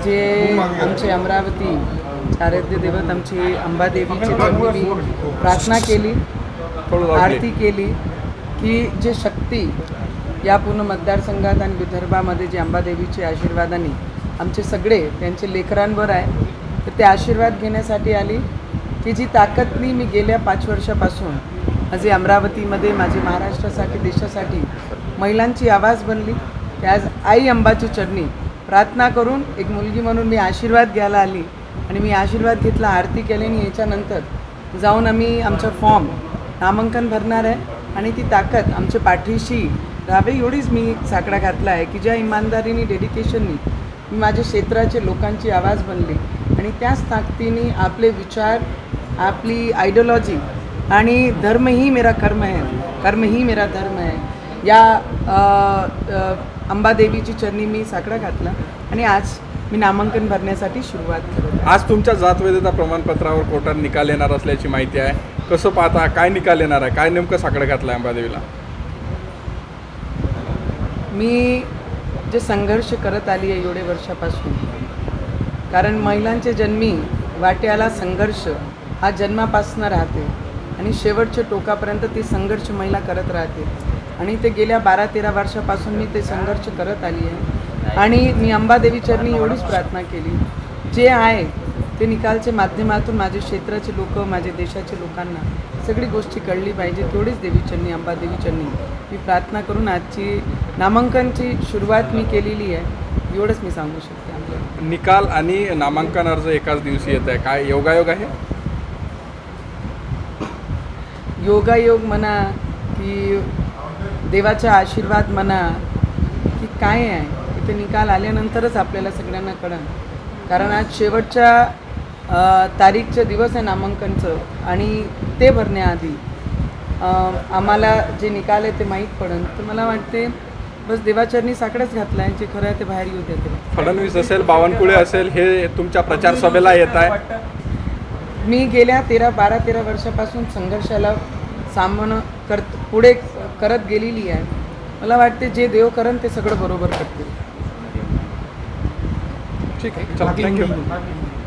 जे आमचे अमरावती आराध्य देवत आमची अंबादेवीची मी प्रार्थना केली आरती केली की जे शक्ती या पूर्ण मतदारसंघात आणि विदर्भामध्ये जे अंबादेवीचे आशीर्वादाने आमचे सगळे त्यांचे लेकरांवर आहे तर ते आशीर्वाद घेण्यासाठी आली की जी ताकदनी मी गेल्या पाच वर्षापासून माझे अमरावतीमध्ये माझे महाराष्ट्रासाठी देशासाठी महिलांची आवाज बनली की आज आई अंबाची चरणी प्रार्थना करून एक मुलगी म्हणून मी आशीर्वाद घ्यायला आली आणि मी आशीर्वाद घेतला आरती केली आणि याच्यानंतर जाऊन आम्ही आमचा फॉर्म नामांकन भरणार आहे आणि ती ताकद आमच्या पाठीशी राहावे एवढीच मी साकडा घातला आहे की ज्या इमानदारीने डेडिकेशननी मी माझ्या क्षेत्राचे लोकांची आवाज बनली आणि त्याच ताकदीने आपले विचार आपली आयडिओलॉजी आणि धर्म ही मेरा कर्म आहे कर्म ही मेरा धर्म आहे या आ, आ, अंबादेवीची चरणी मी साकडा घातला आणि आज मी नामांकन भरण्यासाठी सुरुवात आहे. आज तुमच्या जातवैधता प्रमाणपत्रावर कोर्टात निकाल येणार असल्याची माहिती आहे. कसं पाहता काय निकाल येणार आहे? काय नेमकं साकडं घातलं आहे अंबादेवीला? मी जे संघर्ष करत आली आहे एवढे वर्षापासून कारण महिलांच्या जन्मी वाट्याला संघर्ष हा जन्मापासून राहते आणि शेवटच्या टोकापर्यंत ती संघर्ष महिला करत राहते. आणि ते गेल्या बारा तेरा वर्षापासून मी ते संघर्ष करत आली आहे. आणि मी अंबादेवी चरणी एवढीच प्रार्थना केली. जे आहे ते निकालच्या माध्यमातून माझ्या क्षेत्राचे लोक माझ्या देशाच्या लोकांना सगळी गोष्टी कळली पाहिजे. तेवढीच देवी चरणी अंबादेवी चरणी. मी प्रार्थना करून आजची नामांकनची सुरुवात मी केलेली आहे. एवढंच मी सांगू शकते निकाल आणि नामांकन अर्ज एकाच दिवशी येत आहे. काय योगायोग आहे? योगायोग म्हणा की देवाचा आशीर्वाद म्हणा की काय आहे इथे निकाल आल्यानंतरच आपल्याला सगळ्यांना कळन कारण आज शेवटच्या तारीखचं दिवस आहे नामांकनचं आणि ते भरण्याआधी आम्हाला जे निकाल आहे ते माहीत पडन. तर मला वाटते बस देवाचरणी साकडेच घातला आहे जे खरं आहे ते बाहेर येऊ द्या ते फडणवीस असेल बावनकुळे असेल हे तुमच्या प्रचार सभेला येत आहे. मी गेल्या तेरा बारा तेरा वर्षापासून संघर्षाला सामनं करत पुढे करत गेलेली आहे. मला वाटते जे देव करन ते सगळं बरोबर करतील. ठीक आहे. चला थँक्यू